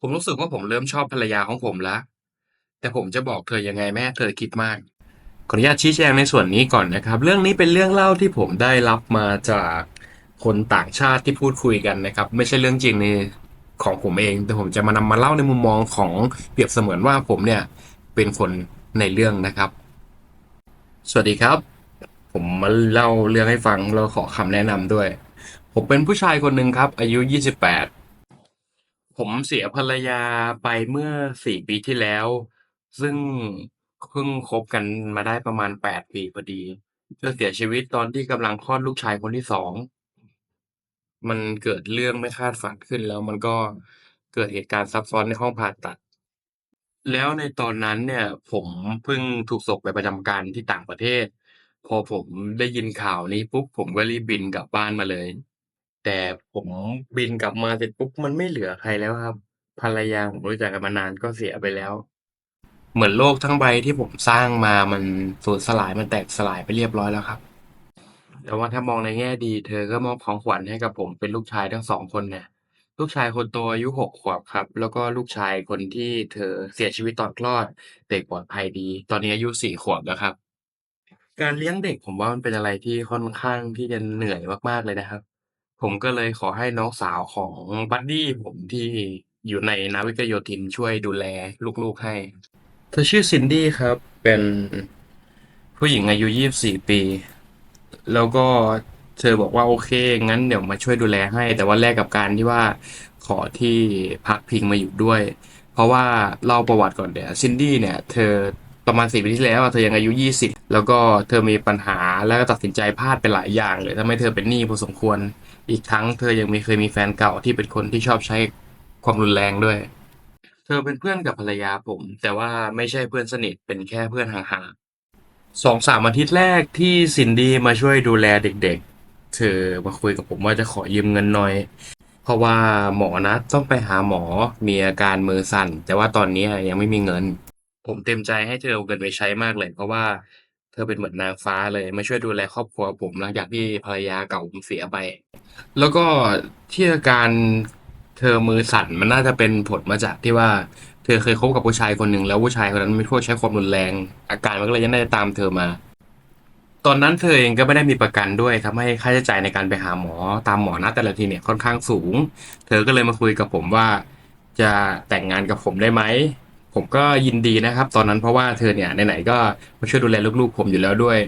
ผมรู้สึกว่าผมเริ่มชอบภรรยาของผมแล้วแต่ผมจะบอกเธอยังไงไม่เธอคิดมาก ขออนุญาตชี้แจงในส่วนนี้ก่อนนะครับ เรื่องนี้เป็นเรื่องเล่าที่ผมได้รับมาจากคนต่างชาติที่พูดคุยกันนะครับ ไม่ใช่เรื่องจริงในของผมเอง แต่ผมจะมานำมาเล่าในมุมมองของเปรียบเสมือนว่าผมเนี่ยเป็นคนในเรื่องนะครับ สวัสดีครับ ผมมาเล่าเรื่องให้ฟังแล้วขอคำแนะนำด้วย ผมเป็นผู้ชายคนหนึ่งครับ อายุ 28 ผมเสียภรรยาไปเมื่อ 4 ปีที่แล้ว ซึ่ง เพิ่งคบกันมาได้ประมาณ 8 ปีพอดี เธอเสียชีวิตตอนที่กำลังคลอดลูกชายคนที่ 2 มันเกิดเรื่องไม่คาดฝันขึ้น แล้วมันก็เกิดเหตุการณ์ซับซ้อนในห้องผ่าตัด แล้วในตอนนั้นเนี่ย ผมเพิ่งถูกส่งไปประจำการที่ต่างประเทศ พอผมได้ยินข่าวนี้ปุ๊บ ผมก็รีบบินกลับบ้านมาเลย แต่ผมบินกลับมาเสร็จปุ๊บ มันไม่เหลือใครแล้วครับ ภรรยาผมรู้จักกันมานานก็เสียไปแล้ว เหมือนโลกทั้งใบที่ผมสร้างมามันสูญสลายมันแตกสลายไปเรียบร้อยแล้วครับ แต่ว่าถ้ามองในแง่ดี เธอก็มอบของขวัญให้กับผมเป็นลูกชายทั้ง2คนเนี่ย ลูกชายคนโตอายุ6ขวบครับ แล้วก็ลูกชายคนที่เธอเสียชีวิตตอนคลอด เด็กปลอดภัยดี ตอนนี้อายุ4ขวบแล้วครับ การเลี้ยงเด็กผมว่ามันเป็นอะไรที่ค่อนข้างที่จะเหนื่อยมากๆเลยนะครับ ผมก็เลยขอให้น้องสาวของบัดดี้ผมที่อยู่ในนาวิกโยธินช่วยดูแลลูกๆให้ เธอชื่อ Cindy ครับ เป็นผู้หญิงอายุ24ปี แล้วก็เธอบอกว่าโอเค งั้นเดี๋ยวมาช่วยดูแลให้ แต่ว่าแลกกับการที่ว่าขอที่พักพิงมาอยู่ด้วย เพราะว่าเล่าประวัติก่อนเดี๋ยวซินดี้เนี่ย เธอ ประมาณสี่ปีที่แล้วเธอยังอายุ 20 แล้วก็เธอมีปัญหาแล้วก็ตัดสินใจพลาดไปหลายอย่างเลยทำให้เธอเป็นหนี้พอสมควร อีกทั้งเธอยังมีเคยมีแฟนเก่าที่เป็นคนที่ชอบใช้ความรุนแรงด้วย เธอเป็นเพื่อนกับภรรยาผม แต่ว่าไม่ใช่เพื่อนสนิทเป็นแค่เพื่อนห่างๆสองสามอาทิตย์แรกที่ซินดี้มาช่วยดูแลเด็กๆ เธอมาคุยกับผมว่าจะขอยืมเงินหน่อย เพราะว่าหมอนัดต้องไปหาหมอมีอาการมือสั่น แต่ว่าตอนนี้ยังไม่มีเงิน ผมเต็มใจให้เธอเอาเงินไปใช้มากเลย เพราะว่าเธอเป็นเหมือนนางฟ้าเลย มาช่วยดูแลครอบครัวผมหลังจากที่ภรรยาเก่าผมเสียไป แล้วก็ที่อาการเธอมือสั่นมันน่าจะเป็นผลมาจากที่ว่าเธอเคยคบกับผู้ชายคนหนึ่งแล้วผู้ชายคนนั้นไม่พูดใช้ความรุนแรง อาการมันก็เลยยังได้ตามเธอมา ตอนนั้นเธอเองก็ไม่ได้มีประกันด้วยทำให้ค่าใช้จ่ายในการไปหาหมอตามหมอนัดแต่ละทีเนี่ยค่อนข้างสูง เธอก็เลยมาคุยกับผมว่า จะแต่งงานกับผมได้ไหม ผมก็ยินดีนะครับ ตอนนั้นเพราะว่าเธอเนี่ยไหนๆก็มาช่วยดูแลลูกๆ ผมอยู่แล้วด้วย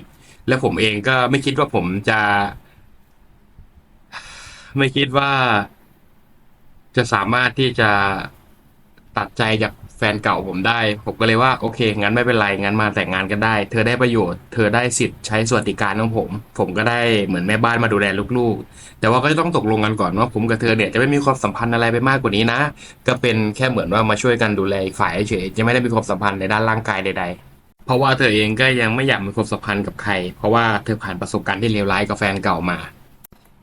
และผมเองก็ไม่คิดว่าผมจะ ไม่คิดว่า จะสามารถที่จะตัดใจจาก แฟนเก่าผมได้ ผมก็เลยว่าโอเค งั้นไม่เป็นไร งั้นมาแต่งงานกันได้ เธอได้ประโยชน์ เธอได้สิทธิ์ใช้สวัสดิการของผม ผมก็ได้เหมือนแม่บ้านมาดูแลลูกๆ แต่ว่าก็จะต้องตกลงกันก่อนว่าผมกับเธอเนี่ยจะไม่มีความสัมพันธ์อะไรไปมากกว่านี้นะ ก็เป็นแค่เหมือนว่ามาช่วยกันดูแลอีกฝ่ายเฉยจะไม่ได้มีความสัมพันธ์ในด้านร่างกายใด ๆ เพราะว่าเธอเองก็ยังไม่อยากมีความสัมพันธ์กับใคร เพราะว่าเธอผ่านประสบการณ์ที่เลวร้ายกับแฟนเก่ามา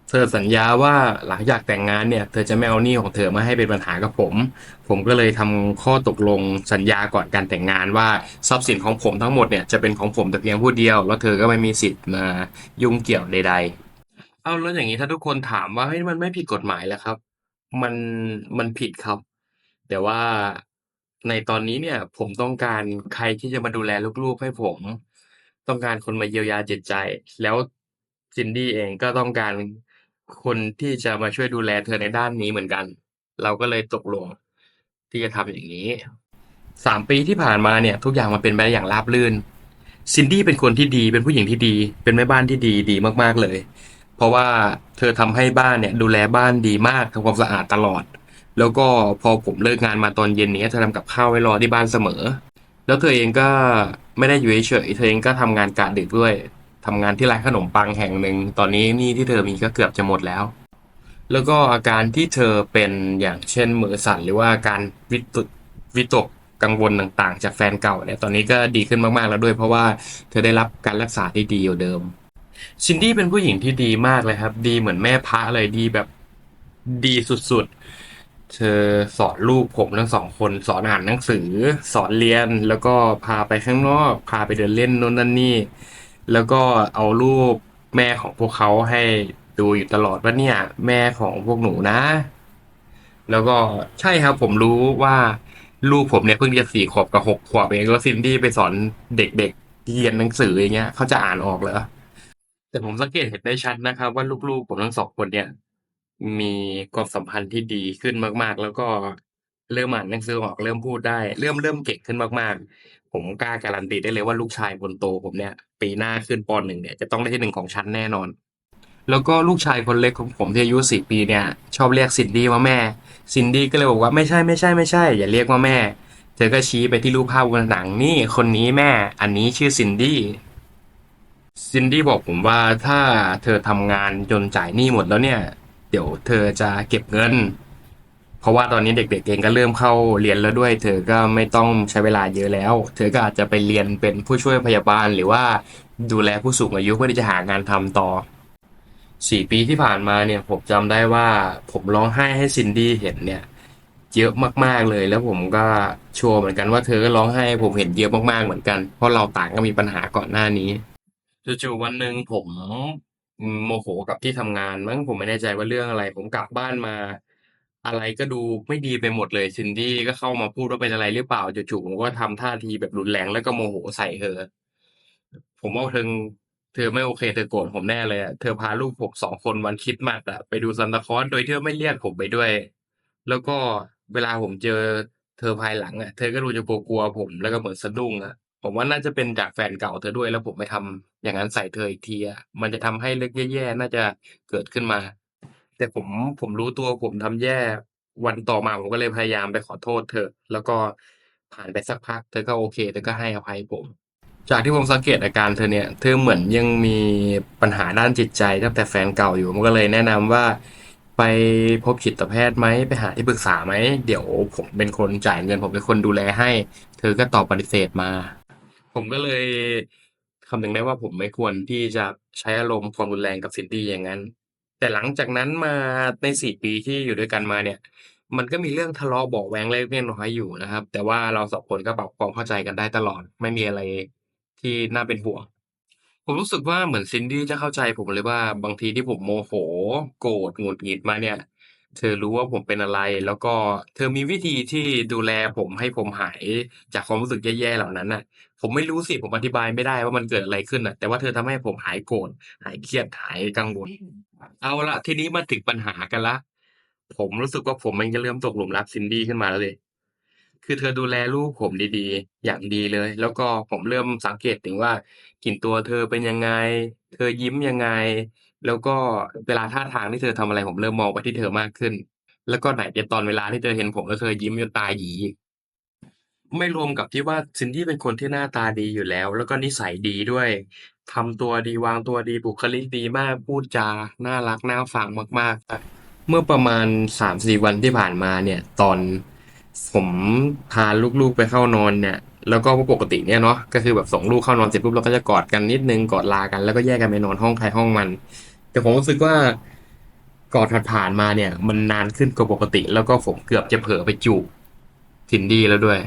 เธอสัญญาว่าหลังจากแต่งงานเนี่ย เธอจะไม่เอาหนี้ของเธอมาให้เป็นปัญหากับผม ผมก็เลยทำข้อตกลงสัญญาก่อนการแต่งงานว่าทรัพย์สินของผมทั้งหมดเนี่ยจะเป็นของผมแต่เพียงผู้เดียว แล้วเธอก็ไม่มีสิทธิ์มายุ่งเกี่ยวใด ๆ เอาแล้วอย่างนี้ถ้าทุกคนถามว่าเฮ้ยมันไม่ผิดกฎหมายแล้วครับ มันมันผิดครับ แต่ว่าในตอนนี้เนี่ยผมต้องการใครที่จะมาดูแลลูกๆให้ผม ต้องการคนมาเยียวยาจิตใจ แล้วซินดี้เองก็ต้องการ คนที่จะมาช่วยดูแลเธอในด้านนี้เหมือนกัน เราก็เลยตกลงที่จะทำอย่างนี้สามปีที่ผ่านมาเนี่ย ทุกอย่างมันเป็นไปได้อย่างราบรื่น ซินดี้เป็นคนที่ดีเป็นผู้หญิงที่ดี เป็นแม่บ้านที่ดีดีมากๆเลย เพราะว่าเธอทำให้บ้านเนี่ย ดูแลบ้านดีมากทำความสะอาดตลอด แล้วก็พอผมเลิกงานมาตอนเย็นเนี้ยเธอทำกับข้าวไว้รอที่บ้านเสมอ แล้วเธอเองก็ไม่ได้อยู่เฉยๆเธอเองก็ทำงานกะดึกด้วย ทำงานที่ร้านขนมปังแห่งหนึ่ง ตอนนี้หนี้ที่เธอมีก็เกือบจะหมดแล้ว แล้วก็อาการที่เธอเป็นอย่างเช่นมือสั่นหรือว่าอาการวิตกวิตกกังวลต่างๆ จากแฟนเก่าเนี่ยตอนนี้ก็ดีขึ้นมากๆแล้วด้วย เพราะว่าเธอได้รับการรักษาที่ดีอยู่เดิมซินดี้เป็นผู้หญิงที่ดีมากเลยครับ ดีเหมือนแม่พระเลยดีแบบดีสุดๆ เธอสอนลูกผมทั้งสองคน สอนอ่านหนังสือ สอนเรียนแล้วก็พาไปข้างนอก พาไปเดินเล่นโน่นนั่นนี่ แล้วก็เอารูปแม่ของพวกเขาให้ดูอยู่ตลอดว่าเนี่ย แม่ของพวกหนูนะ แล้วก็ใช่ครับ ผมรู้ว่าลูกผมเนี่ยเพิ่งจะสี่ขวบกับหกขวบเองแล้วซินดี้ไปสอนเด็กๆเรียนหนังสืออย่างเงี้ยเขาจะอ่านออกเหรอแต่ผมสังเกตเห็นได้ชัดนะครับ ว่าลูกๆผมทั้งสองคนเนี่ย มีความสัมพันธ์ที่ดีขึ้นมาก ๆ แล้วก็เริ่มอ่านหนังสือออกเริ่มพูดได้ เริ่มเริ่มเก่งขึ้นมาก ๆ ผมกล้าการันตีได้เลยว่าลูกชายคนโตผมเนี่ย ปีหน้าขึ้นปหนึ่งเนี่ยจะต้องได้ที่หนึ่งของชั้นแน่นอน แล้วก็ลูกชายคนเล็กของผมที่อายุสี่ปีเนี่ย ชอบเรียกซินดี้ว่าแม่ซินดี้ก็เลยบอกว่าไม่ใช่ไม่ใช่ไม่ใช่ อย่าเรียกว่าแม่ เธอก็ชี้ไปที่รูปภาพบนหนังนี่คนนี้แม่ อันนี้ชื่อซินดี้ซินดี้บอกผมว่าถ้าเธอทำงานจนจ่ายหนี้หมดแล้วเนี่ย เดี๋ยวเธอจะเก็บเงิน ราะว่าตอนนี้เด็กๆเองก็เริ่มเข้าเรียนแล้วด้วย เธอก็ไม่ต้องใช้เวลาเยอะแล้ว เธอก็อาจจะไปเรียนเป็นผู้ช่วยพยาบาลหรือว่าดูแลผู้สูงอายุเพื่อที่จะหางานทำต่อสี่ปีที่ผ่านมาเนี่ยผมจำได้ว่าผมร้องไห้ให้ซินดี้เห็นเนี่ยเยอะมากๆเลยแล้วผมก็โชว์เหมือนกันว่าเธอก็ร้องไห้ผมเห็นเยอะมากๆเหมือนกัน เพราะเราต่างก็มีปัญหาก่อนหน้านี้จู่ๆวันหนึ่งผมโมโหกับที่ทำงานมั้งผมไม่แน่ใจว่าเรื่องอะไร ผมกลับบ้านมา อะไรก็ดูไม่ดีไปหมดเลย ซินดี้ก็เข้ามาพูดว่าเป็นอะไรหรือเปล่าจู่ๆผมก็ทำท่าทีแบบรุนแรงแล้วก็โมโหใส่เธอ ผมว่าเธอเธอไม่โอเคเธอโกรธผมแน่เลยอะเธอพาลูกผมสองคนวันคริสต์มาสอะไปดูซันตาคลอสโดยที่ไม่เรียกผมไปด้วย แล้วก็เวลาผมเจอเธอภายหลังอะเธอก็ดูจะกลัวๆผมแล้วก็เหมือนสะดุ้งอะผมว่าน่าจะเป็นจากแฟนเก่าเธอด้วยแล้วผมไปทำอย่างนั้นใส่เธออีกทีอะมันจะทำให้เรื่องแย่ๆน่าจะเกิดขึ้นมา แต่ผมผมรู้ตัวผมทำแย่ วันต่อมาผมก็เลยพยายามไปขอโทษเธอ แล้วก็ผ่านไปสักพักเธอก็โอเคเธอก็ให้อภัยผม จากที่ผมสังเกตอาการเธอเนี่ยเธอเหมือนยังมีปัญหาด้านจิตใจตั้งแต่แฟนเก่าอยู่มันก็เลยแนะนำว่าไปพบจิตแพทย์ไหมไปหาที่ปรึกษาไหม เดี๋ยวผมเป็นคนจ่ายเงินผมเป็นคนดูแลให้ เธอก็ตอบปฏิเสธมา ผมก็เลยคำนึงได้ว่าผมไม่ควรที่จะใช้อารมณ์ความรุนแรงกับซินดี้อย่างนั้น แต่หลังจากนั้นมาในสี่ปีที่อยู่ด้วยกันมาเนี่ย มันก็มีเรื่องทะเลาะเบาะแว้งเล็กๆน้อยๆอยู่นะครับ แต่ว่าเราสองคนก็ปรับความเข้าใจกันได้ตลอด ไม่มีอะไรที่น่าเป็นห่วง ผมรู้สึกว่าเหมือนซินดี้จะเข้าใจผมเลยว่าบางทีที่ผมโมโห โกรธหงุดหงิดมาเนี่ย เธอรู้ว่าผมเป็นอะไร แล้วก็เธอมีวิธีที่ดูแลผมให้ผมหายจากความรู้สึกแย่ๆเหล่านั้นน่ะ ผมไม่รู้สิผมอธิบายไม่ได้ว่ามันเกิดอะไรขึ้นน่ะ แต่ว่าเธอทำให้ผมหายโกรธหายเครียดหายกังวล เอาล่ะ ทีนี้มาถึงปัญหากันแล้ว ผมรู้สึกว่าผมมันจะเริ่มตกหลุมรักซินดี้ขึ้นมาแล้วสิ คือเธอดูแลลูกผมดี ๆ อย่างดีเลย แล้วก็ผมเริ่มสังเกตถึงว่า กลิ่นตัวเธอเป็นยังไง เธอยิ้มยังไง แล้วก็เวลาท่าทางที่เธอทำอะไร ผมเริ่มมองไปที่เธอมากขึ้น แล้วก็ไหนจะตอนเวลาที่เธอเห็นผมแล้วเธอยิ้มจนตาหยีอีก ไม่รวมกับที่ว่าซินดี้เป็นคนที่หน้าตาดีอยู่แล้ว แล้วก็นิสัยดีด้วย ทำตัวดีวางตัวดีบุคลิกดีมากพูดจาน่ารักน่าฟังมากๆ เมื่อประมาณสามสี่วันที่ผ่านมาเนี่ย ตอนผมพาลูกๆไปเข้านอนเนี่ย แล้วก็ปกติเนี่ยเนาะก็คือแบบส่งลูกเข้านอนเสร็จปุ๊บเราก็จะกอดกันนิดนึงกอดลากันแล้วก็แยกกันไปนอนห้องใครห้องมัน แต่ผมรู้สึกว่ากอดผ่านมาเนี่ย มันนานขึ้นกว่าปกติ แล้วก็ผมเกือบจะเผลอไปจูบซินดี้แล้วด้วย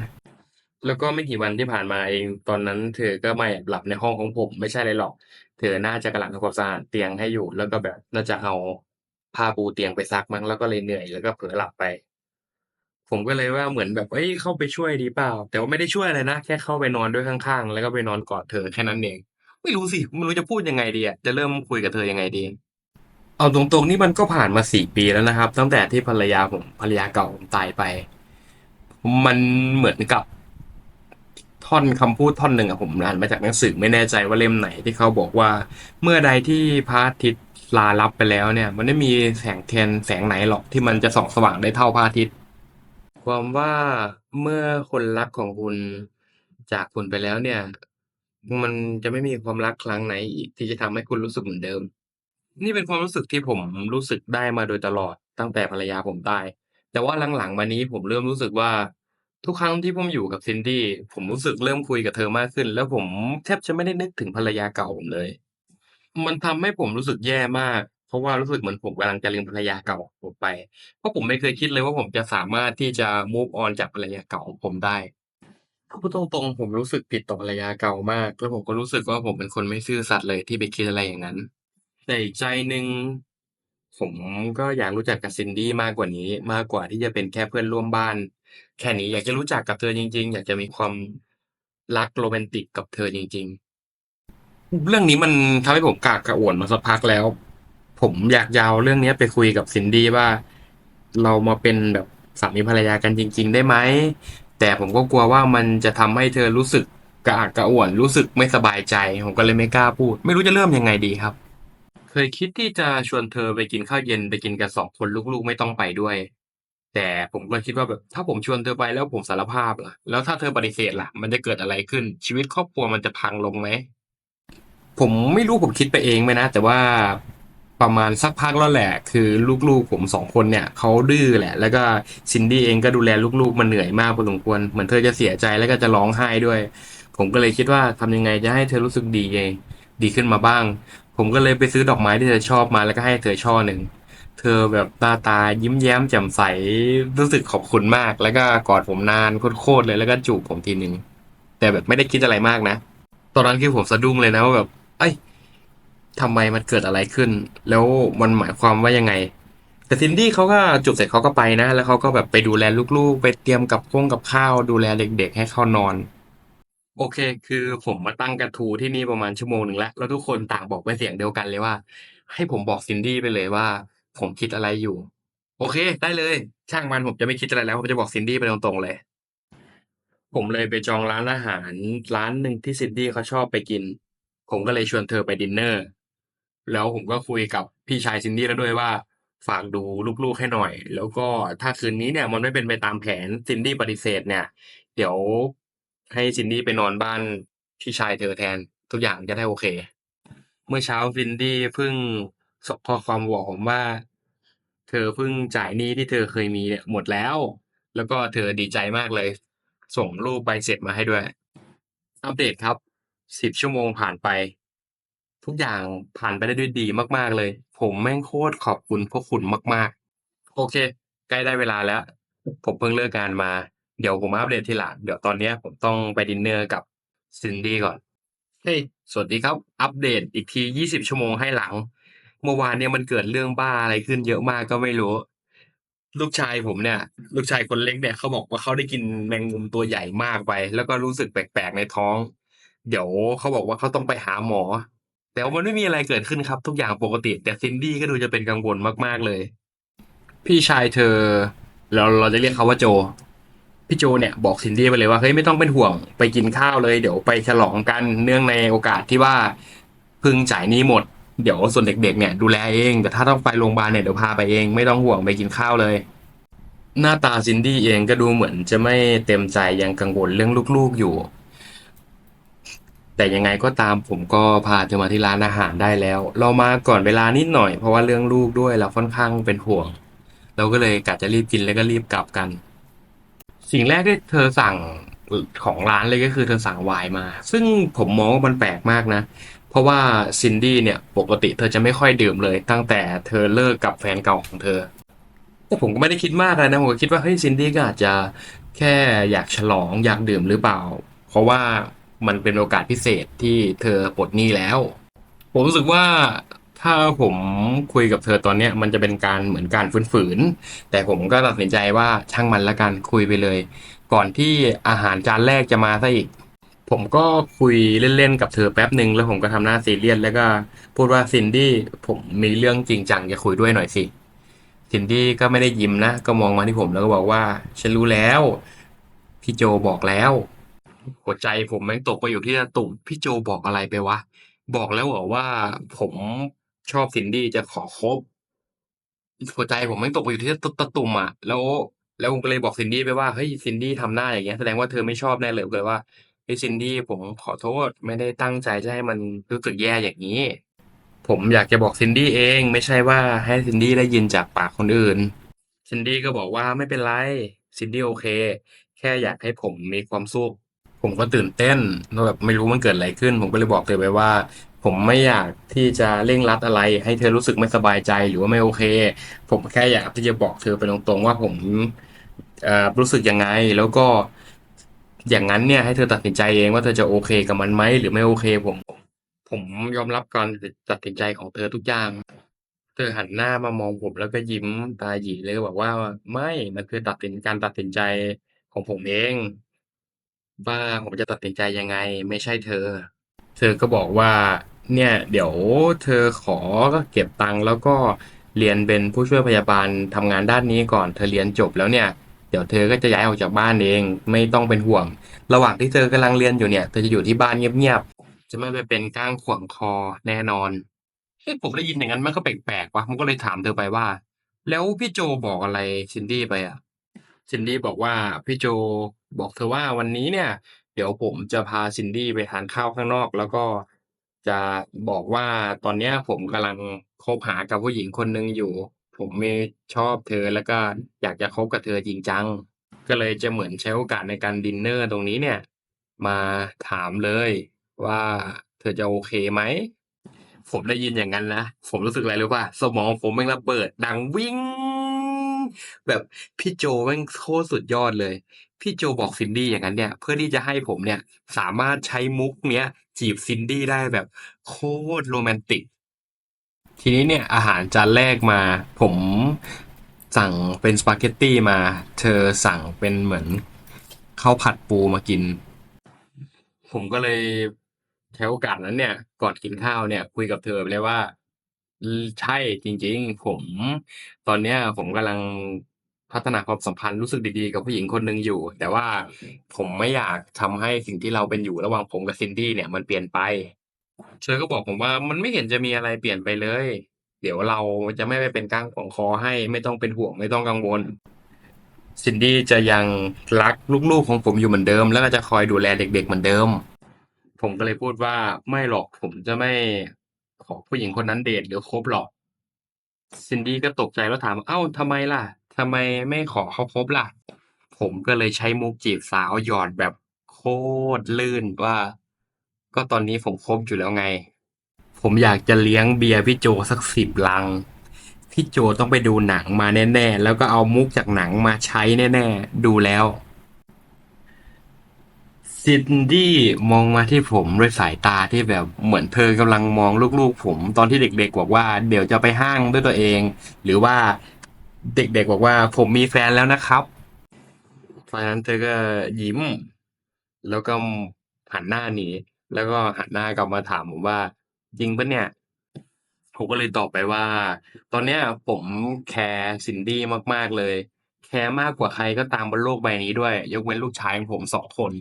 แล้วก็ไม่กี่วันที่ผ่านมาเอง ตอนนั้นเธอก็มาแอบหลับในห้องของผม ไม่ใช่อะไรหรอก เธอน่าจะกำลังทำความสะอาดเตียงให้อยู่ แล้วก็แบบน่าจะเอาผ้าปูเตียงไปซักมั้ง แล้วก็เลยเหนื่อย แล้วก็เผลอหลับไป ผมก็เลยว่าเหมือนแบบ เอ้ย เข้าไปช่วยดีเปล่า แต่ว่าไม่ได้ช่วยอะไรนะ แค่เข้าไปนอนด้วยข้างๆ แล้วก็ไปนอนกอดเธอแค่นั้นเอง ไม่รู้สิ ไม่รู้จะพูดยังไงดีอะจะเริ่มคุยกับเธอยังไงดี เอาตรงๆ นี่มันก็ผ่านมาสี่ปีแล้วนะครับ ตั้งแต่ที่ภรรยาผม ภรรยาเก่าผมตายไป มันเหมือนกับ ท่อนคำพูดท่อนหนึ่งอะผมอ่านมาจากหนังสือไม่แน่ใจว่าเล่มไหนที่เขาบอกว่า เมื่อใดที่พระอาทิตย์ลาลับไปแล้วเนี่ย มันไม่มีแสงเทียนแสงไหนหรอกที่มันจะส่องสว่างได้เท่าพระอาทิตย์ ความว่าเมื่อคนรักของคุณจากคุณไปแล้วเนี่ย มันจะไม่มีความรักครั้งไหนอีกที่จะทำให้คุณรู้สึกเหมือนเดิม นี่เป็นความรู้สึกที่ผมรู้สึกได้มาโดยตลอดตั้งแต่ภรรยาผมตาย แต่ว่าหลังๆมานี้ผมเริ่มรู้สึกว่า ทุกครั้งที่ผมอยู่กับซินดี้ ผมรู้สึกเริ่มคุยกับเธอมากขึ้น แล้วผมแทบจะไม่ได้นึกถึงภรรยาเก่าผมเลย มันทำให้ผมรู้สึกแย่มาก เพราะว่ารู้สึกเหมือนผมกำลังจะลืมภรรยาเก่าของผมไป เพราะผมไม่เคยคิดเลยว่าผมจะสามารถที่จะ move on จากภรรยาเก่าของผมได้พูดตรงๆ ผมรู้สึกผิดต่อภรรยาเก่ามาก แล้วผมก็รู้สึกว่าผมเป็นคนไม่ซื่อสัตย์เลยที่ไปคิดอะไรอย่างนั้น แต่อีกใจหนึ่งผมก็อยากรู้จักกับซินดี้มากกว่านี้ มากกว่าที่จะเป็นแค่เพื่อนร่วมบ้าน แค่นี้อยากจะรู้จักกับเธอจริง ๆ อยากจะมีความรักโรแมนติกกับเธอจริง ๆ เรื่องนี้มันทำให้ผมกากกระอ่วนมาสักพักแล้ว ผมอยากยาวเรื่องนี้ไปคุยกับซินดี้ว่า เรามาเป็นแบบสามีภรรยากันจริง ๆ ได้ไหมแต่ผมก็กลัวว่ามันจะทำให้เธอรู้สึกกระอักกระอ่วนรู้สึกไม่สบายใจ ผมก็เลยไม่กล้าพูด ไม่รู้จะเริ่มยังไงดีครับ เคยคิดที่จะชวนเธอไปกินข้าวเย็นไปกินกันสองคนลูกๆ ไม่ต้องไปด้วย แต่ผมก็คิดว่าแบบถ้าผมชวนเธอไปแล้วผมสารภาพล่ะ แล้วถ้าเธอปฏิเสธล่ะ มันจะเกิดอะไรขึ้น ชีวิตครอบครัวมันจะพังลงไหม ผมไม่รู้ผมคิดไปเองไหมนะ แต่ว่าประมาณสักพักแล้วแหละ คือลูกๆผมสองคนเนี่ยเขาดื้อแหละ แล้วก็ซินดี้เองก็ดูแลลูกๆ มันเหนื่อยมากพอสมควร เหมือนเธอจะเสียใจแล้วก็จะร้องไห้ด้วย ผมก็เลยคิดว่าทำยังไงจะให้เธอรู้สึกดีเองดีขึ้นมาบ้าง ผมก็เลยไปซื้อดอกไม้ที่เธอชอบมาแล้วก็ให้เธอช่อหนึ่ง เธอแบบตาตายิ้มแย้มแจ่มใสรู้สึกขอบคุณมาก แล้วก็กอดผมนานโคตรเลยแล้วก็จูบผมทีหนึ่งแต่แบบไม่ได้คิดอะไรมากนะ ตอนนั้นคือผมสะดุ้งเลยนะว่าแบบ เอ้ยทำไมมันเกิดอะไรขึ้น แล้วมันหมายความว่ายังไง แต่ซินดี้เขาก็จูบเสร็จเขาก็ไปนะ แล้วเขาก็แบบไปดูแลลูกๆ ไปเตรียมกับข้งกับข้าวดูแลเด็ก ๆ ให้เข้านอน โอเค คือผมมาตั้งกระทู้ที่นี่ประมาณชั่วโมงหนึ่งแล้วแล้วทุกคนต่างบอกเป็นเสียงเดียวกันเลยว่า ให้ผมบอกซินดี้ไปเลยว่า ผมคิดอะไรอยู่ โอเค ได้เลย ช่างมันผมจะไม่คิดอะไรแล้วผมจะบอกซินดี้ไปตรงๆเลย ผมเลยไปจองร้านอาหารร้านหนึ่งที่ซินดี้เขาชอบไปกิน ผมก็เลยชวนเธอไปดินเนอร์ แล้วผมก็คุยกับพี่ชายซินดี้แล้วด้วยว่า ฝากดูลูกๆให้หน่อย แล้วก็ถ้าคืนนี้เนี่ย มันไม่เป็นไปตามแผนซินดี้ปฏิเสธเนี่ย เดี๋ยวให้ซินดี้ไปนอนบ้านพี่ชายเธอแทน ทุกอย่างจะได้โอเค เมื่อเช้าซินดี้เพิ่งส่ง ข้อความบอกผมว่า เธอเพิ่งจ่ายหนี้ที่เธอเคยมีเนี่ยหมดแล้ว แล้วก็เธอดีใจมากเลย ส่งรูปใบเสร็จมาให้ด้วย อัปเดตครับ สิบชั่วโมงผ่านไป ทุกอย่างผ่านไปได้ด้วยดีมากๆเลย ผมแม่งโคตรขอบคุณพวกคุณมาก ๆ โอเค ใกล้ได้เวลาแล้ว ผมเพิ่งเลิกงานมา เดี๋ยวผมอัปเดตทีหลัง เดี๋ยวตอนนี้ผมต้องไปดินเนอร์กับซินดี้ก่อน เฮ้ย สวัสดีครับ อัปเดตอีกที 20 ชั่วโมงให้หลัง เมื่อวานเนี่ยมันเกิดเรื่องบ้าอะไรขึ้นเยอะมากก็ไม่รู้ ลูกชายผมเนี่ย ลูกชายคนเล็กเนี่ยเขาบอกว่าเขาได้กินแมงมุมตัวใหญ่มากไป แล้วก็รู้สึกแปลกๆในท้อง เดี๋ยวเขาบอกว่าเขาต้องไปหาหมอ แต่ว่ามันไม่มีอะไรเกิดขึ้นครับ ทุกอย่างปกติ แต่ซินดี้ก็ดูจะเป็นกังวลมากๆเลย พี่ชายเธอ เราเราจะเรียกเขาว่าโจ พี่โจเนี่ยบอกซินดี้ไปเลยว่าเฮ้ยไม่ต้องเป็นห่วงไปกินข้าวเลย เดี๋ยวไปฉลองกันเนื่องในโอกาสที่ว่า พึงจ่ายหนี้หมด เดี๋ยวส่วนเด็กๆเนี่ยดูแลเอง แต่ถ้าต้องไปโรงพยาบาลเนี่ยเดี๋ยวพาไปเองไม่ต้องห่วงไปกินข้าวเลย หน้าตาซินดี้เองก็ดูเหมือนจะไม่เต็มใจยังกังวลเรื่องลูกๆอยู่ แต่ยังไงก็ตามผมก็พาเธอมาที่ร้านอาหารได้แล้ว เรามาก่อนเวลานิดหน่อยเพราะว่าเรื่องลูกด้วยเราค่อนข้างเป็นห่วง เราก็เลยกะจะรีบกินแล้วก็รีบกลับกัน สิ่งแรกที่เธอสั่งของร้านเลยก็คือเธอสั่งไวน์มา ซึ่งผมมองว่ามันแปลกมากนะ เพราะว่าซินดี้เนี่ยปกติเธอจะไม่ค่อยดื่มเลย ตั้งแต่เธอเลิกกับแฟนเก่าของเธอ แต่ผมก็ไม่ได้คิดมากนะผมก็คิดว่าเฮ้ยซินดี้ก็อาจจะแค่อยากฉลองอยากดื่มหรือเปล่า เพราะว่ามันเป็นโอกาสพิเศษที่เธอปลดหนี้แล้ว ผมรู้สึกว่าถ้าผมคุยกับเธอตอนเนี้ยมันจะเป็นการเหมือนการฝืนๆแต่ผมก็ตัดสินใจว่าช่างมันละกันคุยไปเลย ก่อนที่อาหารจานแรกจะมาซะอีก ผมก็คุยเล่นๆกับเธอแป๊บหนึ่งแล้วผมก็ทำหน้าซีเรียสแล้วก็ พูดว่าซินดี้ผมมีเรื่องจริงจังจะคุยด้วยหน่อยสิซินดี้ก็ไม่ได้ยิ้มนะ ก็มองมาที่ผมแล้วก็บอกว่าฉันรู้แล้วพี่โจบอกแล้ว หัวใจผมแม่งตกไปอยู่ที่ตะตุ่มพี่โจบอกอะไรไปวะ บอกแล้วเหรอว่าผมชอบซินดี้จะขอคบหัวใจผมแม่งตกไปอยู่ที่ตะตุ่มอะแล้ว แล้วผมก็เลยบอกซินดี้ไปว่าเฮ้ยซินดี้ทำหน้าอย่างเงี้ยแสดงว่าเธอไม่ชอบแน่เลยเลยว่า เฮ้ยซินดี้ผมขอโทษไม่ได้ตั้งใจจะให้มันรู้สึกแย่อย่างนี้ ผมอยากจะบอกซินดี้เอง ไม่ใช่ว่าให้ซินดี้ได้ยินจากปากคนอื่น ซินดี้ก็บอกว่าไม่เป็นไร ซินดี้โอเค แค่อยากให้ผมมีความสุข ผมก็ตื่นเต้นแล้วแบบไม่รู้มันเกิดอะไรขึ้น ผมก็เลยบอกเธอไปว่า ผมไม่อยากที่จะเร่งรัดอะไร ให้เธอรู้สึกไม่สบายใจหรือว่าไม่โอเค ผมแค่อยากที่จะบอกเธอไปตรงๆว่าผมรู้สึกยังไงแล้วก็ อย่างนั้นเนี่ยให้เธอตัดสินใจเองว่าเธอจะโอเคกับมันไหมหรือไม่โอเคผม ผมยอมรับการตัดสินใจของเธอทุกอย่าง เธอหันหน้ามามองผมแล้วก็ยิ้มตาหยีเลยบอกว่าไม่มันคือตัดสินการตัดสินใจของผมเอง ว่าผมจะตัดสินใจยังไง ไม่ใช่เธอ เธอก็บอกว่า เนี่ย เดี๋ยวเธอขอเก็บตังค์แล้วก็เรียนเป็นผู้ช่วยพยาบาลทำงานด้านนี้ก่อน เธอเรียนจบแล้วเนี่ย เดี๋ยวเธอก็จะย้ายออกจากบ้านเอง ไม่ต้องเป็นห่วง ระหว่างที่เธอกำลังเรียนอยู่เนี่ย เธอจะอยู่ที่บ้านเงียบๆ จะไม่ไปเป็นก้างขวางคอแน่นอนเฮ้ยผมได้ยินอย่างนั้นมันก็แปลกๆว่ะผมก็เลยถามเธอไปว่า แล้วพี่โจบอกอะไรซินดี้ไปอะซินดี้บอกว่าพี่โจบอกเธอว่าวันนี้เนี่ย เดี๋ยวผมจะพาซินดี้ไปทานข้าวข้างนอก แล้วก็จะบอกว่าตอนเนี้ยผมกำลังคบหากับผู้หญิงคนหนึ่งอยู่ ผมไม่ชอบเธอแล้วก็อยากจะคบกับเธอจริงจัง ก็เลยจะเหมือนใช้โอกาสในการดินเนอร์ตรงนี้เนี่ย มาถามเลยว่าเธอจะโอเคไหม ผมได้ยินอย่างนั้นนะ ผมรู้สึกอะไรรู้ป่ะ สมองผมแม่งระเบิด ดังวิ่ง แบบพี่โจแม่งโคตรสุดยอดเลย พี่โจบอกซินดี้อย่างนั้นเนี่ย เพื่อที่จะให้ผมเนี่ย สามารถใช้มุกเนี้ยจีบซินดี้ได้แบบโคตรโรแมนติก ทีนี้เนี่ยอาหารจานแรกมา ผมสั่งเป็นสปาเกตตี้มา เธอสั่งเป็นเหมือนข้าวผัดปูมากิน ผมก็เลยใช้โอกาสนั้นเนี่ย ก่อนกินข้าวเนี่ย คุยกับเธอไปเลยว่า ใช่จริง ๆ ผม ตอนเนี้ย ผมกำลังพัฒนาความสัมพันธ์รู้สึกดีๆกับผู้หญิงคนหนึ่งอยู่ แต่ว่าผมไม่อยากทำให้สิ่งที่เราเป็นอยู่ระหว่างผมกับซินดี้เนี่ยมันเปลี่ยนไป เธอก็บอกผมว่ามันไม่เห็นจะมีอะไรเปลี่ยนไปเลย เดี๋ยวเราจะไม่ไปเป็นก้างขวางคอให้ไม่ต้องเป็นห่วงไม่ต้องกังวล ซินดี้จะยังรักลูกๆของผมอยู่เหมือนเดิม แล้วก็จะคอยดูแลเด็ก ๆ เหมือนเดิม ผมก็เลยพูดว่าไม่หรอกผมจะไม่ขอผู้หญิงคนนั้นเดตหรือคบหรอก ซินดี้ก็ตกใจแล้วถามอ้าวทำไมล่ะทำไมไม่ขอเขาคบล่ะ ผมก็เลยใช้มุกจีบสาวหยอดแบบโคตรลื่นว่า ก็ตอนนี้ผมครบอยู่แล้วไง ผมอยากจะเลี้ยงเบียร์พี่โจสักสิบลัง พี่โจต้องไปดูหนังมาแน่ๆ แล้วก็เอามุกจากหนังมาใช้แน่ๆ ดูแล้ว ซินดี้มองมาที่ผมด้วยสายตาที่แบบเหมือนเธอกำลังมองลูกๆ ผมตอนที่เด็กๆบอกว่า เดี๋ยวจะไปห้างด้วยตัวเอง หรือว่าเด็กๆบอกว่า ผมมีแฟนแล้วนะครับตอนนั้นเธอก็ยิ้ม แล้วก็หันหน้าหนี แล้วก็หันหน้ากลับมาถามผมว่า จริงปะเนี่ย ผมก็เลยตอบไปว่า ตอนเนี้ยผมแคร์ซินดี้มากๆเลย แคร์มากกว่าใครก็ตามบนโลกใบนี้ด้วย ยกเว้นลูกชายของผมสองคน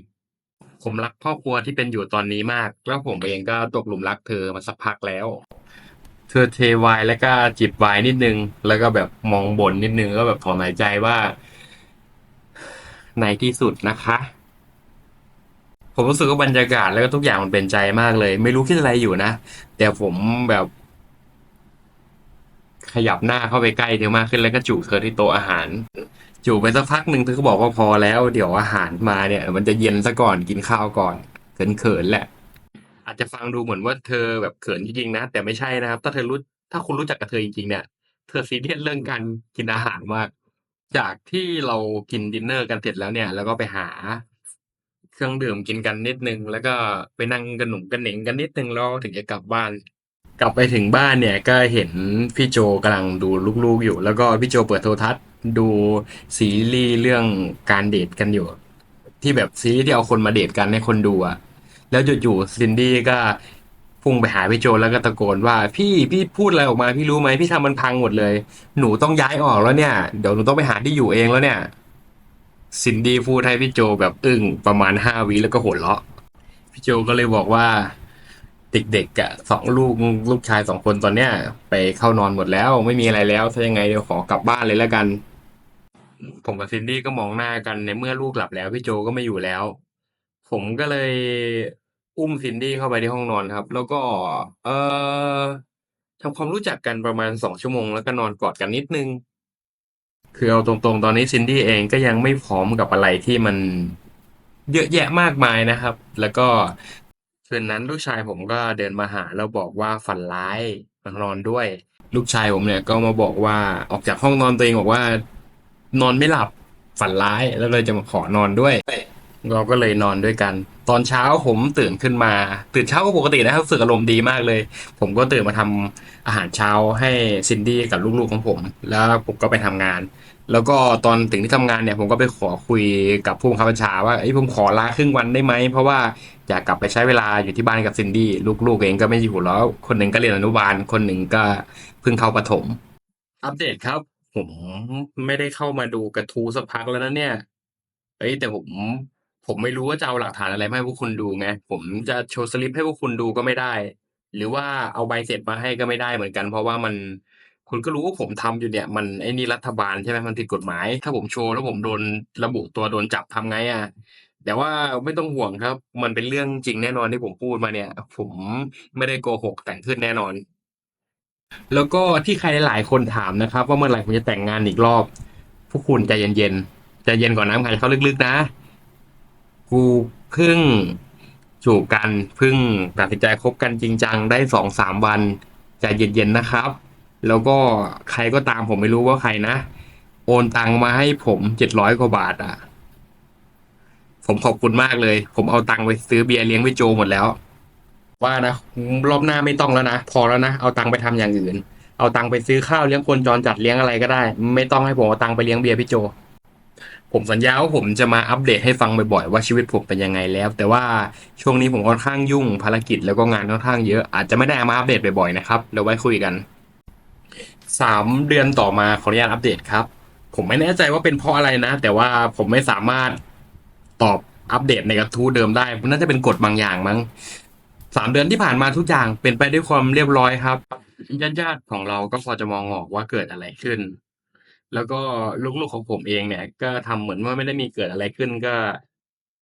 ผมรักครอบครัวที่เป็นอยู่ตอนนี้มาก แล้วผมเองก็ตกหลุมรักเธอมาสักพักแล้ว เธอเทไวน์แล้วก็จิบวน์นิดนึง แล้วก็แบบมองบนนิดนึงก็แบบถอนหายใจว่า ในที่สุดนะคะ ผมรู้สึกว่าบรรยากาศแล้วก็ทุกอย่างมันเป็นใจมากเลย ไม่รู้คิดอะไรอยู่นะ แต่ผมแบบ ขยับหน้าเข้าไปใกล้เธอมากขึ้นแล้วก็จูบเธอที่โต๊ะอาหาร จูบไปสักพักหนึ่งเธอก็บอกว่าพอแล้ว เดี๋ยวอาหารมาเนี่ย มันจะเย็นซะก่อนกินข้าวก่อนเขินๆแหละ อาจจะฟังดูเหมือนว่าเธอแบบเขินจริงๆนะแต่ไม่ใช่นะครับ ถ้าเธอรู้ถ้าคุณรู้จักกับเธอจริงๆเนี่ยเธอซีเรียสเรื่องการกินอาหารมาก จากที่เรากินดินเนอร์กันเสร็จแล้วเนี่ย แล้วก็ไปหา เครื่องดื่มกินกันนิดหนึ่งแล้วก็ไปนั่งกระหนุงกระเหน่งกันนิดหนึ่งแล้วถึงจะกลับบ้าน กลับไปถึงบ้านเนี่ยก็เห็นพี่โจกำลังดูลูกๆอยู่ แล้วก็พี่โจเปิดโทรทัศน์ดูซีรีส์เรื่องการเดทกันอยู่ ที่แบบซีรีส์ที่เอาคนมาเดทกันให้คนดูอะแล้วจู่ๆซินดี้ก็พุ่งไปหาพี่โจแล้วก็ตะโกนว่า พี่พี่พูดอะไรออกมาพี่รู้ไหมพี่ทำมันพังหมดเลย หนูต้องย้ายออกแล้วเนี่ย เดี๋ยวหนูต้องไปหาที่อยู่เองแล้วเนี่ย ซินดี้พูดให้พี่โจแบบอึ้งประมาณห้าวิแล้วก็หัวเราะ พี่โจก็เลยบอกว่า เด็กๆอะสองลูกลูกชายสองคนตอนเนี้ย ไปเข้านอนหมดแล้ว ไม่มีอะไรแล้วถ้ายังไงเดี๋ยวขอกลับบ้านเลยแล้วกัน ผมกับซินดี้ก็มองหน้ากันในเมื่อลูกหลับแล้ว พี่โจก็ไม่อยู่แล้ว ผมก็เลยอุ้มซินดี้เข้าไปที่ห้องนอนครับ แล้วก็ เอ่อทำความรู้จักกันประมาณสองชั่วโมงแล้วก็นอนกอดกันนิดนึง คือเอาตรงๆ ตอนนี้ซินดี้เองก็ยังไม่พร้อมกับอะไรที่มันเยอะแยะมากมายนะครับ แล้วก็คืนนั้นลูกชายผมก็เดินมาหาแล้วบอกว่าฝันร้ายมานอนด้วย ลูกชายผมเนี่ยก็มาบอกว่าออกจากห้องนอนตัวเองบอกว่า นอนไม่หลับฝันร้ายแล้วเลยจะมาขอนอนด้วย เราก็เลยนอนด้วยกัน ตอนเช้าผมตื่นขึ้นมา ตื่นเช้าก็ปกตินะครับสึกอารมณ์ดีมากเลย ผมก็ตื่นมาทำอาหารเช้าให้ซินดี้กับลูกๆของผม แล้วผมก็ไปทำงาน แล้วก็ตอนถึงที่ทำงานเนี่ยผมก็ไปขอคุยกับผู้บังคับบัญชาว่าไอ้ผมขอลาครึ่งวันได้ไหม เพราะว่าอยากกลับไปใช้เวลาอยู่ที่บ้านกับซินดี้ลูกๆเองก็ไม่อยู่แล้วคนหนึ่งก็เรียนอนุบาล คนหนึ่งก็เพิ่งเข้าประถม อัปเดตครับ ผมไม่ได้เข้ามาดูกระทู้สักพักแล้วนะเนี่ยเอ้แต่ผมผมไม่รู้ว่าจะเอาหลักฐานอะไรมาให้พวกคุณดูไงผมจะโชว์สลิปให้พวกคุณดูก็ไม่ได้ หรือว่าเอาใบเสร็จมาให้ก็ไม่ได้เหมือนกัน เพราะว่ามัน คุณก็รู้ว่าผมทำอยู่เนี่ยมันไอ้นี่รัฐบาลใช่ไหมมันผิดกฎหมาย ถ้าผมโชว์แล้วผมโดนระบุตัวโดนจับทำไงอะแต่ว่าไม่ต้องห่วงครับ มันเป็นเรื่องจริงแน่นอนที่ผมพูดมาเนี่ย ผมไม่ได้โกหกแต่งขึ้นแน่นอน แล้วก็ที่ใครหลายคนถามนะครับ ว่าเมื่อไหร่ผมจะแต่งงานอีกรอบพวกคุณใจเย็นๆใจเย็นก่อนนะใครเข้าลึกๆนะ กูเพิ่งจูบกันเพิ่งตัดสินใจคบกันจริงจังได้สองสามวันใจเย็นๆนะครับ แล้วก็ใครก็ตามผมไม่รู้ว่าใครนะ โอนตังมาให้ผมเจ็ดร้อยกว่าบาทอะ ผมขอบคุณมากเลย ผมเอาตังค์ไปซื้อเบียร์เลี้ยงพี่โจหมดแล้ว ว่านะรอบหน้าไม่ต้องแล้วนะ พอแล้วนะ เอาตังค์ไปทำอย่างอื่น เอาตังค์ไปซื้อข้าวเลี้ยงคนจรจัดเลี้ยงอะไรก็ได้ ไม่ต้องให้ผมเอาตังค์ไปเลี้ยงเบียร์พี่โจ ผมสัญญาว่าผมจะมาอัปเดตให้ฟังบ่อยๆว่าชีวิตผมเป็นยังไงแล้ว แต่ว่าช่วงนี้ผมค่อนข้างยุ่งภารกิจแล้วก็งานค่อนข้างเยอะอาจจะไม่ได้อามาอัปเดตบ่อยๆนะครับเดี๋ยวไว้คุยกัน สามเดือนต่อมาขออนุญาตอัปเดตครับ ผมไม่แน่ใจว่าเป็นเพราะอะไรนะ แต่ว่าผมไม่สามารถตอบอัปเดตในกระทู้เดิมได้น่าจะเป็นกฎบางอย่างมั้งสามเดือนที่ผ่านมาทุกอย่างเป็นไปด้วยความเรียบร้อยครับญาติๆของเราก็พอจะมองออกว่าเกิดอะไรขึ้น แล้วก็ลูกๆของผมเองเนี่ย ก็ทำเหมือนว่าไม่ได้มีเกิดอะไรขึ้นก็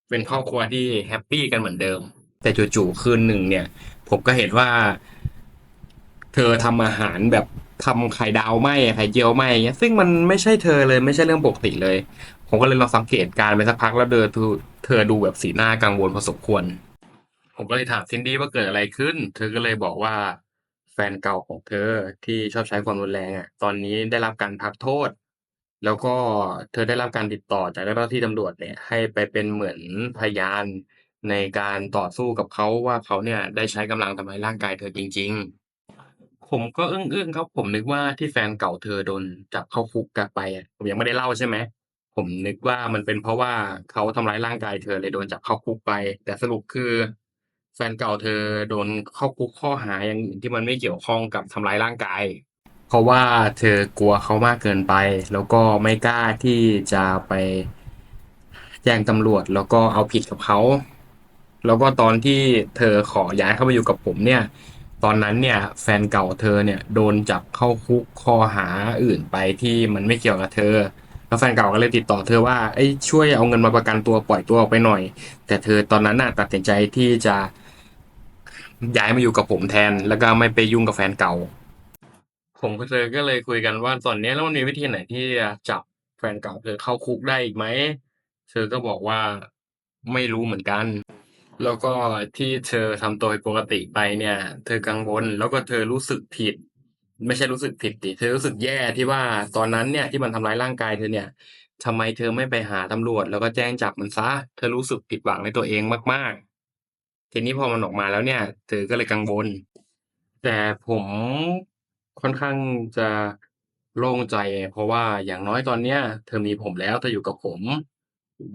เป็นครอบครัวที่แฮปปี้กันเหมือนเดิม แต่จู่ๆคืนหนึ่งเนี่ย ผมก็เห็นว่า เธอทำอาหารแบบ ทำไข่ดาวไหมไข่เจียวไหมอย่างเงี้ยซึ่งมันไม่ใช่เธอเลยไม่ใช่เรื่องปกติเลย ผมก็เลยลองสังเกตการไปสักพักแล้วเดินเธอดูแบบสีหน้ากังวลพอสมควร ผมก็เลยถามซินดี้ว่าเกิดอะไรขึ้น เธอก็เลยบอกว่า แฟนเก่าของเธอที่ชอบใช้ความรุนแรงอะ ตอนนี้ได้รับการพักโทษ แล้วก็เธอได้รับการติดต่อจากเจ้าหน้าที่ตำรวจเนี่ย ให้ไปเป็นเหมือนพยานในการต่อสู้กับเขาว่าเขาเนี่ยได้ใช้กำลังทำร้ายร่างกายเธอจริง ๆ ผมก็อึ้ง ๆ ครับ ผมนึกว่าที่แฟนเก่าเธอโดนจับเข้าคุกกันไปอะ ผมยังไม่ได้เล่าใช่ไหม ผมนึกว่ามันเป็นเพราะว่าเขาทำร้ายร่างกายเธอเลยโดนจับเข้าคุกไป แต่สรุปคือ แฟนเก่าเธอโดนเข้าคุกข้อหาอย่างอื่นที่มันไม่เกี่ยวข้องกับทำร้ายร่างกาย เพราะว่าเธอกลัวเขามากเกินไป แล้วก็ไม่กล้าที่จะไปแจ้งตำรวจแล้วก็เอาผิดกับเขา แล้วก็ตอนที่เธอขอย้ายเข้ามาอยู่กับผมเนี่ย ตอนนั้นเนี่ย แฟนเก่าเธอเนี่ยโดนจับเข้าคุกข้อหาอื่นไปที่มันไม่เกี่ยวกับเธอ แล้วแฟนเก่าก็เลยติดต่อเธอว่าเอ้ยช่วยเอาเงินมาประกันตัวปล่อยตัวออกไปหน่อย แต่เธอตอนนั้นน่ะตัดสินใจที่จะย้ายมาอยู่กับผมแทน แล้วก็ไม่ไปยุ่งกับแฟนเก่า ผมกับเธอก็เลยคุยกันว่าตอนนี้แล้วมันมีวิธีไหนที่จะจับแฟนเก่าเธอเข้าคุกได้อีกไหม เธอก็บอกว่าไม่รู้เหมือนกัน แล้วก็ที่เธอทำตัวผิดปกติไปเนี่ย เธอกังวลแล้วก็เธอรู้สึกผิด ไม่ใช่รู้สึกผิดดิเธอรู้สึกแย่ที่ว่าตอนนั้นเนี่ยที่มันทำร้ายร่างกายเธอเนี่ยทำไมเธอไม่ไปหาตำรวจ แล้วก็แจ้งจับมันซะ เธอรู้สึกผิดหวังในตัวเองมาก ๆ ทีนี้พอมันออกมาแล้วเนี่ย เธอก็เลยกังวล แต่ผมค่อนข้างจะโล่งใจ เพราะว่าอย่างน้อยตอนเนี้ย เธอมีผมแล้วเธออยู่กับผม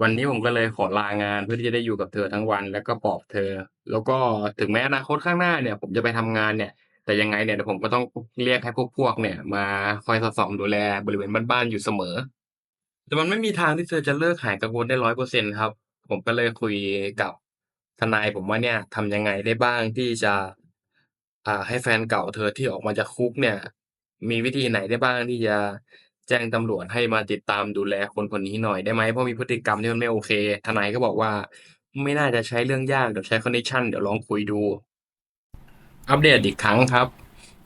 วันนี้ผมก็เลยขอลางานเพื่อที่จะได้อยู่กับเธอทั้งวัน แล้วก็ปลอบเธอ แล้วก็ถึงแม้อนาคตข้างหน้าเนี่ย ผมจะไปทำงานเนี่ย แต่ยังไงเนี่ยเดี๋ยวผมก็ต้องเรียกให้พวกพวกเนี่ย มาคอยสอดส่องดูแลบริเวณบ้านๆอยู่เสมอ แต่มันไม่มีทางที่เธอจะเลิกหายกังวลได้ร้อยเปอร์เซ็นครับ ผมก็เลยคุยกับทนายผมว่าเนี่ยทำยังไงได้บ้างที่จะ อ่า ให้แฟนเก่าเธอที่ออกมาจากคุกเนี่ย มีวิธีไหนได้บ้างที่จะ แจ้งตำรวจให้มาติดตามดูแลคนคนนี้หน่อยได้ไหมเพราะมีพฤติกรรมที่มันไม่โอเค ทนายก็บอกว่า ไม่น่าจะใช้เรื่องยากเดี๋ยวใช้คอนเนคชันเดี๋ยวลองคุยดู อัปเดตอีกครั้งครับ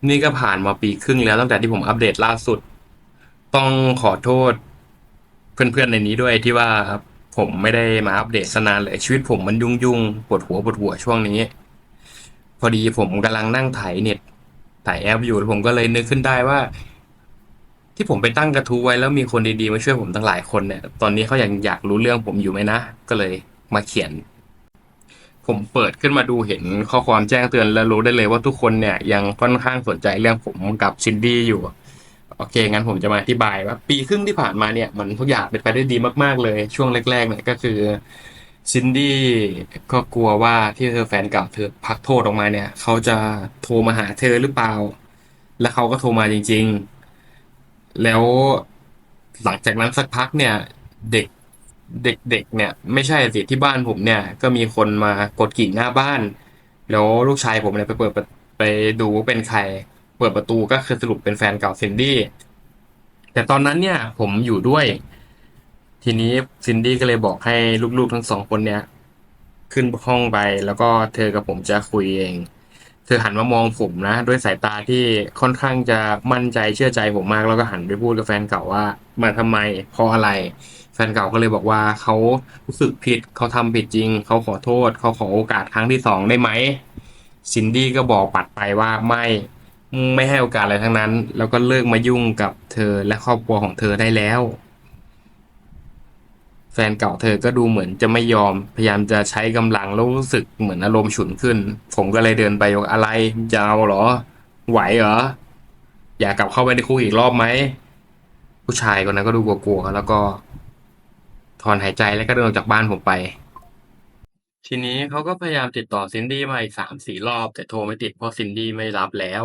นี่ก็ผ่านมาปีครึ่งแล้วตั้งแต่ที่ผมอัปเดตล่าสุด ต้องขอโทษ เพื่อนๆในนี้ด้วยที่ว่าผมไม่ได้มาอัปเดตสนานเลยชีวิตผมมันยุ่งๆปวดหัวปวดหัวช่วงนี้ พอดีผมกำลังนั่งไถเน็ตไถแอปอยู่ผมก็เลยนึกขึ้นได้ว่า ที่ผมไปตั้งกระทู้ไว้แล้วมีคนดีๆมาช่วยผมตั้งหลายคนเนี่ย ตอนนี้เขายังอยากรู้เรื่องผมอยู่ไหมนะ ก็เลยมาเขียน ผมเปิดขึ้นมาดูเห็นข้อความแจ้งเตือนแล้วรู้ได้เลยว่าทุกคนเนี่ยยังค่อนข้างสนใจเรื่องผมกับซินดี้อยู่ โอเค งั้นผมจะมาอธิบายว่า ปีครึ่งที่ผ่านมาเนี่ยมันทุกอย่างเป็นไปได้ดีมากๆเลย ช่วงแรกๆเนี่ยก็คือซินดี้ก็กลัวว่าที่เธอแฟนเก่าเธอพักโทษออกมาเนี่ย เขาจะโทรมาหาเธอหรือเปล่า แล้วเขาก็โทรมาจริง ๆ แล้วหลังจากนั้นสักพักเนี่ย เด็กเด็กๆเนี่ย ไม่ใช่สิที่บ้านผมเนี่ย ก็มีคนมากดกิ่งหน้าบ้าน แล้วลูกชายผมเนี่ยไปเปิดปไปดูว่าเป็นใคร เปิดประตูก็คือสรุปเป็นแฟนเก่าซินดี้แต่ตอนนั้นเนี่ย ผมอยู่ด้วย ทีนี้ซินดี้ก็เลยบอกให้ลูกๆทั้งสองคนเนี่ย ขึ้นห้องไปแล้วก็เธอกับผมจะคุยเอง เธอหันมามองผมนะ ด้วยสายตาที่ค่อนข้างจะมั่นใจเชื่อใจผมมากแล้วก็หันไปพูดกับแฟนเก่าว่า มาทำไมเพราะอะไร แฟนเก่าก็เลยบอกว่าเขารู้สึกผิดเขาทำผิดจริง เขาขอโทษ เขาขอโอกาสครั้งที่สองได้ไหมซินดี้ก็บอกปัดไปว่าไม่ไม่ให้โอกาสอะไรทั้งนั้น แล้วก็เลิกมายุ่งกับเธอและครอบครัวของเธอได้แล้ว แฟนเก่าเธอก็ดูเหมือนจะไม่ยอม พยายามจะใช้กำลังแล้วรู้สึกเหมือนอารมณ์ฉุนขึ้น ผมก็เลยเดินไปบอกอะไรจะเอาเหรอ ไหวเหรอ อยากกลับเข้าไปในคุกอีกรอบไหม ผู้ชายคนนั้นก็ดูกลัวๆแล้วก็ ถอนหายใจแล้วก็เดินออกจากบ้านผมไป ทีนี้เขาก็พยายามติดต่อซินดี้มาอีกสามสี่รอบ แต่โทรไม่ติดเพราะซินดี้ไม่รับแล้ว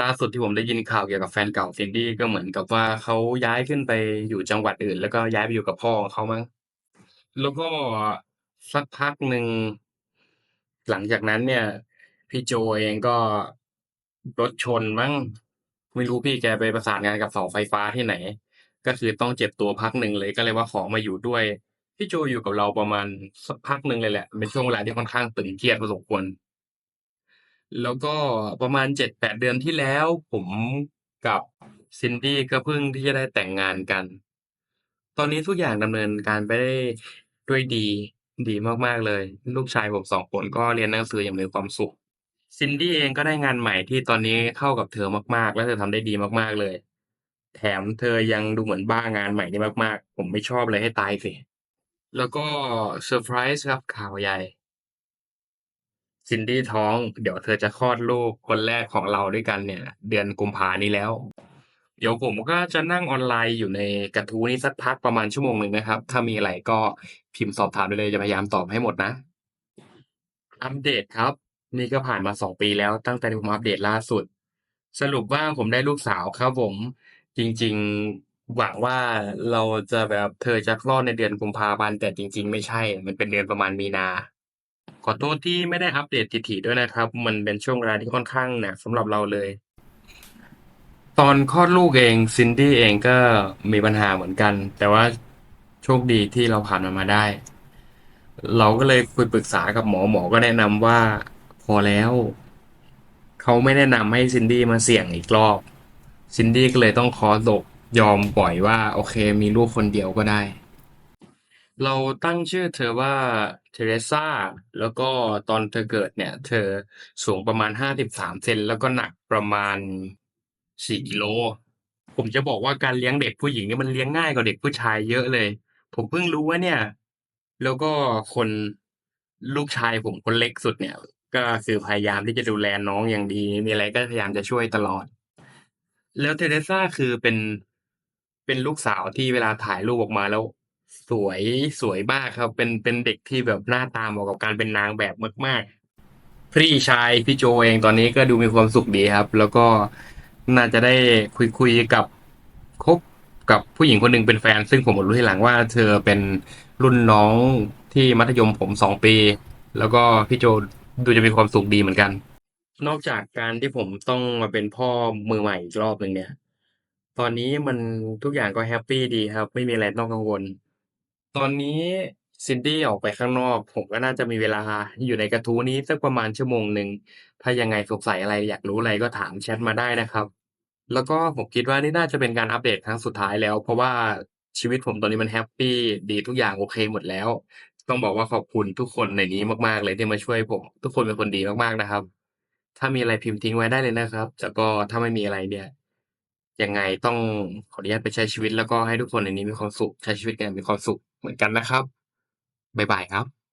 ล่าสุดที่ผมได้ยินข่าวเกี่ยวกับแฟนเก่าซินดี้ ก็เหมือนกับว่า เขาย้ายขึ้นไปอยู่จังหวัดอื่น แล้วก็ย้ายไปอยู่กับพ่อของเขามั้ง แล้วก็สักพักหนึ่ง หลังจากนั้นเนี่ย พี่โจเองก็รถชนมั้ง ไม่รู้พี่แกไปประสานงานกับเสาไฟฟ้าที่ไหน ก็คือต้องเจ็บตัวพักหนึ่งเลยก็เลยว่าขอมาอยู่ด้วย พี่โจอยู่กับเราประมาณสักพักหนึ่งเลยแหละ เป็นช่วงเวลาที่ค่อนข้างตึงเครียดพอสมควร แล้วก็ประมาณ7-8เดือนที่แล้ว ผมกับซินดี้ก็เพิ่งที่จะได้แต่งงานกัน ตอนนี้ทุกอย่างดำเนินการไปได้ด้วยดี ดีมากๆเลย ลูกชายผม2คนก็เรียนหนังสืออย่างมีความสุข ซินดี้เองก็ได้งานใหม่ที่ตอนนี้เข้ากับเธอมากๆ และเธอทำได้ดีมากๆเลย แถมเธอยังดูเหมือนบ้างานใหม่นี้มากๆ ผมไม่ชอบเลยให้ตายสิแล้วก็เซอร์ไพรส์ครับข่าวใหญ่ ซินดี้ท้อง เดี๋ยวเธอจะคลอดลูกคนแรกของเราด้วยกันเนี่ย เดือนกุมภานี้แล้ว เดี๋ยวผมก็จะนั่งออนไลน์อยู่ในกระทู้นี้สักพักประมาณชั่วโมงหนึ่งนะครับ ถ้ามีอะไรก็พิมพ์สอบถามได้เลยจะพยายามตอบให้หมดนะ อัปเดตครับ นี่ก็ผ่านมา2ปีแล้วตั้งแต่ที่ผมอัปเดตล่าสุด สรุปว่าผมได้ลูกสาวครับผม จริง ๆ หวังว่าเราจะแบบเธอจะคลอดในเดือนกุมภาพันธ์แต่จริง ๆ ไม่ใช่ มันเป็นเดือนประมาณมีนา ขอโทษที่ไม่ได้อัปเดตถี่ๆด้วยนะครับ มันเป็นช่วงเวลาที่ค่อนข้างหนักสำหรับเราเลย ตอนคลอดลูกเองซินดี้เองก็มีปัญหาเหมือนกัน แต่ว่าโชคดีที่เราผ่านมันมาได้ เราก็เลยคุยปรึกษากับหมอหมอก็แนะนำว่าพอแล้ว เขาไม่แนะนำให้ซินดี้มาเสี่ยงอีกรอบ ซินดี้ก็เลยต้องขอตกยอมปล่อยว่า โอเค มีลูกคนเดียวก็ได้ เราตั้งชื่อเธอว่า Teresa แล้วก็ตอนเธอเกิดเนี่ย เธอสูงประมาณ53เซนแล้วก็หนักประมาณ4กิโล ผมจะบอกว่าการเลี้ยงเด็กผู้หญิงเนี่ยมันเลี้ยงง่ายกว่าเด็กผู้ชายเยอะเลย ผมเพิ่งรู้ว่าเนี่ย แล้วก็คนลูกชายผมคนเล็กสุดเนี่ย ก็คือพยายามที่จะดูแลน้องอย่างดี มีอะไรก็พยายามจะช่วยตลอด แล้ว Teresa คือเป็นเป็นลูกสาวที่เวลาถ่ายรูปออกมาแล้ว สวยสวยมากครับ เป็นเป็นเด็กที่แบบหน้าตาเหมาะกับการเป็นนางแบบมาก ๆ พี่ชายพี่โจเองตอนนี้ก็ดูมีความสุขดีครับ แล้วก็น่าจะได้คุยๆกับคบกับผู้หญิงคนหนึ่งเป็นแฟน ซึ่งผมรู้ทีหลังว่าเธอเป็นรุ่นน้องที่มัธยมผม2ปี แล้วก็พี่โจดูจะมีความสุขดีเหมือนกัน นอกจากการที่ผมต้องมาเป็นพ่อมือใหม่อีกรอบหนึ่งเนี่ย ตอนนี้มันทุกอย่างก็แฮปปี้ดีครับ ไม่มีอะไรต้องกังวล ตอนนี้ซินดี้ออกไปข้างนอก ผมก็น่าจะมีเวลาอยู่ในกระทู้นี้สักประมาณชั่วโมงหนึ่ง ถ้ายังไงสงสัยอะไรอยากรู้อะไรก็ถามแชตมาได้นะครับ แล้วก็ผมคิดว่านี่น่าจะเป็นการอัปเดตครั้งสุดท้ายแล้ว เพราะว่าชีวิตผมตอนนี้มันแฮปปี้ดีทุกอย่างโอเคหมดแล้ว ต้องบอกว่าขอบคุณทุกคนในนี้มากๆเลยที่มาช่วยผม ทุกคนเป็นคนดีมากๆนะครับ ถ้ามีอะไรพิมพ์ทิ้งไว้ได้เลยนะครับแล้วก็ถ้าไม่มีอะไรเนี่ยยังไงต้องขออนุญาตไปใช้ชีวิตแล้วก็ให้ทุกคนในนี้มีความสุขใช้ชีวิตกันมีความสุข เหมือนกันนะครับ บ๊ายบายครับ